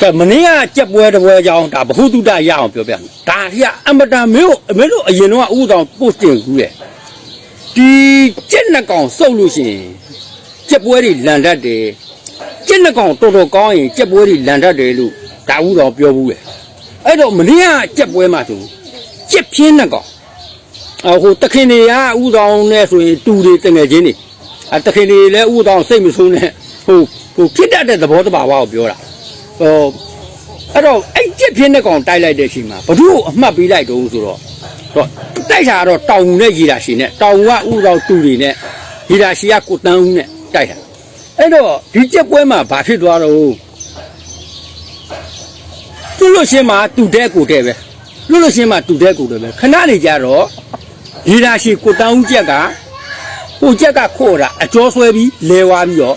ကဲမင်းကကြက်ပွဲတစ်ပွဲကြောင်းဒါဘ ഹു တုတရအောင်ပြောပြမယ်ဒါကြီးကအမတန်မင်းတို့မင်းတို့အရင်တော့ဥဆောင်ပို့တင်ကူးတယ်ဒီကြက်နှစ်ကောင်စုပ်လို့ရှိရင်ကြက်ပွဲတွေလန်တတ်တယ်ကြက်နှစ်ကောင်တော်တော်ကောင်းရင်ကြက်ပွဲတွေလန်တတ်တယ်လို့ဒါဥတော်ပြောဘူးလေအဲ့တော့မင်းကကြက်ပွဲမှာဆိုကြက်ပြင်းနှစ်ကောင်အဟိုတခင်တွေကဥဆောင်နဲ့ဆိုရင်တူတွေတငယ်ချင်းတွေအတခင်တွေလည်းဥဆောင်စိတ်မဆိုးနဲ့ဟိုဟိုဖြစ်တတ်တဲ့သဘောတဘာဝကိုပြောတာ ဟိုအဲ့တော့အဲ့ကြက်ပြင်းတဲ့ကောင်တိုက်လိုက်တဲ့အချိန်မှာဘ ᱹ ကိုအမှတ်ပေးလိုက်တော့ဆိုတော့တော့တိုက်တာကတော့တောင်ဦးနဲ့ရေတာရှင်နဲ့တောင်ဦးကဥတော်တူတွေနဲ့ရေတာရှင်ကကိုတန်းဦးနဲ့တိုက်တာအဲ့တော့ဒီကြက်ပွဲမှာဘာဖြစ်သွားတော့သူ့လို့ရှင်မှာတူတဲ့ကိုတဲ့ပဲလွတ်လို့ရှင်မှာတူတဲ့ကိုတဲ့ပဲခဏနေကြတော့ရေတာရှင်ကိုတန်းဦးကြက်ကဟိုကြက်ကခို့တာအကျော်ဆွဲပြီးလဲသွားပြီးတော့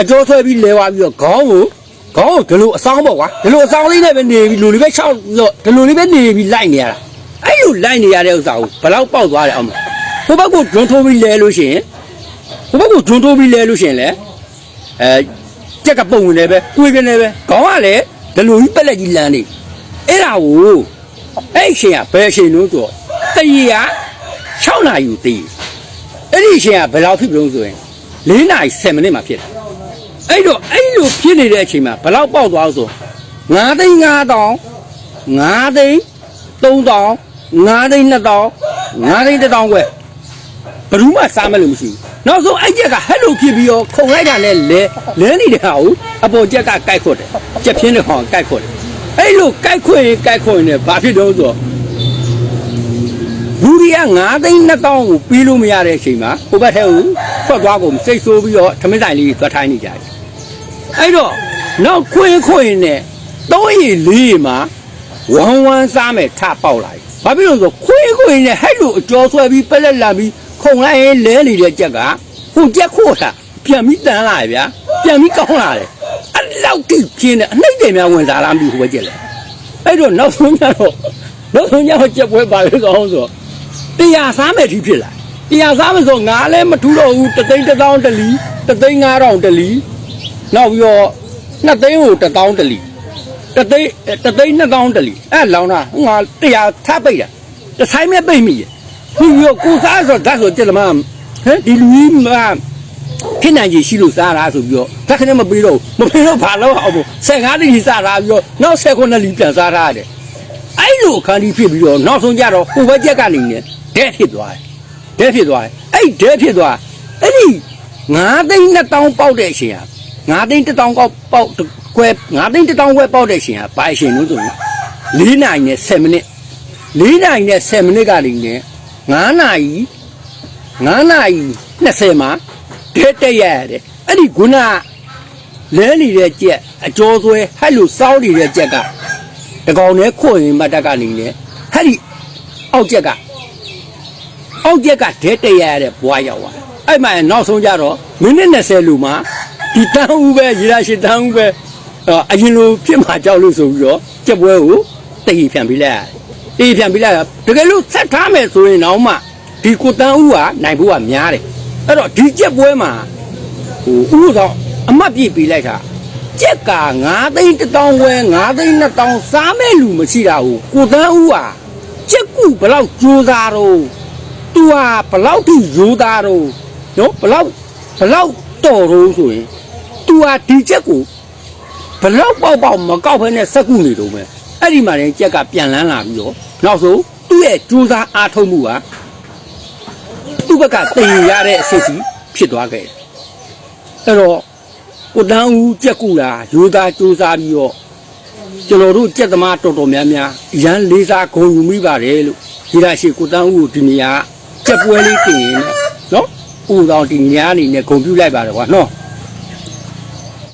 အကျော်ဆွဲပြီးလဲသွားပြီးတော့ခေါင်းကို ခေါင်းကိုဒီလိုအဆောင်ပေါ့ကွာဒီလိုအဆောင်လေးနဲ့ပဲနေပြီးလူလေးပဲချောက်တော့ဒီလိုလေးပဲနေပြီးလိုက်နေရတာအဲ့လိုလိုက်နေရတဲ့ဥစ္စာကိုဘယ်လောက်ပေါက်သွားတယ်အောင်မဟိုဘက်ကဂျွန်ထိုးပြီးလဲလို့ရှိရင်ဟိုဘက်ကဂျွန်ထိုးပြီးလဲလို့ရှိရင်လေအဲကြက်ကပုံဝင်နေပဲကိုယ်ပြနေပဲခေါင်းကလည်းဒီလိုကြီးပက်လက်ကြီးလမ်းနေအဲ့ဒါကိုအဲ့အချိန်ကဘယ်အချိန်လို့ဆိုတော့တရီက6နာရီကိုတည်အဲ့ဒီအချိန်ကဘယ်လောက်ဖြစ်ပြုံးဆိုရင်4နာရီ10မိနစ်မှာဖြစ်တယ် အဲ့တော့အဲ့လိုဖြစ်နေတဲ့အချိန်မှာဘယ်လောက်ပေါက်သွားဆို9သိန်း9000 9သိန်း3000 9သိန်း2000 9သိန်း1000ခွဲဘယ်သူမှစားမဲ့လို့မရှိဘူးနောက်ဆုံးအဲ့ချက်ကဟဲ့လို့ဖြစ်ပြီးတော့ခုံလိုက်တာနဲ့လဲလဲနေတဲ့ဟာကိုအပေါ်ချက်ကကိုက်ခွတ်တယ်ချက်ပြင်းတဲ့ကောင်ကိုက်ခွတ်တယ်အဲ့လိုကိုက်ခွတ်ရင်ကိုက်ခွတ်ရင်လည်းဘာဖြစ်တော့ဆိုတော့လူတွေက9သိန်း2000ကိုပြီးလို့မရတဲ့အချိန်မှာဟိုဘက်ထဲကိုထွက်သွားကုန်စိတ်ဆိုးပြီးတော့ထမင်းဆိုင်လေးသွားထိုင်းနေကြတယ် အဲ့တော့နောက်ခွင်းခွင်းနဲ့သုံးရီလေးရီမှာဝမ်းဝမ်းစားမယ်ထပေါက်လာပြီ။ဘာဖြစ်လို့လဲဆိုခွင်းခွင်းနဲ့ဟဲ့လို့အကျော်ဆွဲပြီးပက်လက်လာပြီးခုံလိုက်ရင်လဲနေတဲ့ကြက်ကဟိုကြက်ခို့တာပြန်ပြီးတန်းလာရဗျာပြန်ပြီးကောင်းလာတယ်။အဲ့လောက်တိပြင်းတယ်အနှိမ့်တယ်များဝင်စားလားမသိဘူးဟိုဘက်ကြက်လေ။အဲ့တော့နောက်ဆုံးကျတော့နောက်ဆုံးကျတော့ကြက်ပွဲပါလေကောင်းဆိုတော့တရားစားမယ်ဒီဖြစ်လာတရားစားမယ်ဆိုငါလည်းမထူတော့ဘူးတသိန်းတစ်သောင်းတစ်လီတသိန်း9000တစ်လီ နောက်ပြီးတော့နှစ်သိန်းကိုတစ်သောင်းတစ်လီတစ်သိန်းအဲတစ်သိန်းနှစ်သောင်းတစ်လီအဲလောင်တာငါတရားထပ်ပိတ်တာတစ်ဆိုင်မဲ့ပိတ်မိရပြီးပြီးတော့ကိုစားဆိုဓာတ်ဆိုကြက်လမဟမ်ဒီလူကြီးမခင်းနိုင်ကြီးရှိလို့စားတာဆိုပြီးတော့ဓာတ်ခနဲ့မပေးတော့ဘူးမပေးတော့ဘာလို့အောင်မို့15တလီစားတာပြီးတော့နောက်16လီပြန်စားထားရတယ်အဲ့လိုအခန်းကြီးဖြစ်ပြီးတော့နောက်ဆုံးကြတော့ဟိုဘက်ချက်ကနေနေဒဲဖြစ်သွားတယ်ဒဲဖြစ်သွားတယ်အဲ့ဒဲဖြစ်သွားအဲ့ဒီ9သိန်း2000ပေါက်တဲ့အချိန်ဟာ ငါးသိန်းတစ်တောင်ကောက်ပေါက်ခွဲငါးသိန်းတစ်တောင်ခွဲပေါက်တဲ့ရှင်ကပိုင်ရှင်လို့ဆိုရင်၄နိုင်နဲ့7မိနစ်၄နိုင်နဲ့7မိနစ်ကနေနဲ့9နိုင်9နိုင်20မှာတက်တက်ရရတယ်အဲ့ဒီခုနလဲနေတဲ့ကြက်အကျော်ဆွဲဟဲ့လို့စောင်းနေတဲ့ကြက်ကတကောင်နဲ့ခွရင်မတ်တက်ကနေနဲ့ဟဲ့ဒီအောက်ကြက်ကအောက်ကြက်ကဒဲတက်ရရတဲ့ဘွားရောက်သွားတယ်အဲ့မှနောက်ဆုံးကြတော့မိနစ်20လူမှာ ဒီတန်းဦးပဲရေရရှိတန်းဦးပဲအော်အရင်လိုဖြစ်မှာကြောက်လို့ဆိုပြီးတော့ကြက်ပွဲကိုတိတ်ဖြန့်ပေးလိုက်ရတယ်တိတ်ဖြန့်ပေးလိုက်ရတကယ်လို့ဆက်ထားမယ်ဆိုရင်တော့မှဒီကိုတန်းဦးကနိုင်ဖို့ကများတယ်အဲ့တော့ဒီကြက်ပွဲမှာဟိုဥတော့အမတ်ပြည့်ပေးလိုက်တာကြက်က9သိန်း1000ဝဲ9သိန်း2000စားမဲ့လူမရှိတာကိုကိုတန်းဦးကကြက်ကူဘလောက်ကြိုးစားတော့သူဟာဘလောက်ထိရိုးသားတော့နော်ဘလောက်ဘလောက်တော်တော့ဆိုရင် तू ဟာဒီချက်ကိုဘလောက်ပေါက်ပေါက်မကောက်ဖဲနဲ့စက်ကူနေတော့မယ်အဲ့ဒီမှာလည်းကြက်ကပြန်လန်းလာပြီးတော့နောက်ဆုံးသူ့ရဲ့ကြိုးစားအားထုတ်မှုဟာသူ့ဘက်ကတင်ရတဲ့အဆင့်ကြီးဖြစ်သွားခဲ့တယ်အဲ့တော့ကိုတန်းဦးကြက်ကူလာယူသားကြိုးစားပြီးတော့ကျွန်တော်တို့ကြက်သမားတော်တော်များများအရန်လေးစားဂုဏ်ယူမိပါတယ်လို့ဒီရရှိကိုတန်းဦးကိုဒီနေရာကြက်ပွဲလေးတင်ရင်လည်းနော်ဥတော်ဒီညာအနေနဲ့ဂုဏ်ပြုလိုက်ပါတယ်ကွာနော်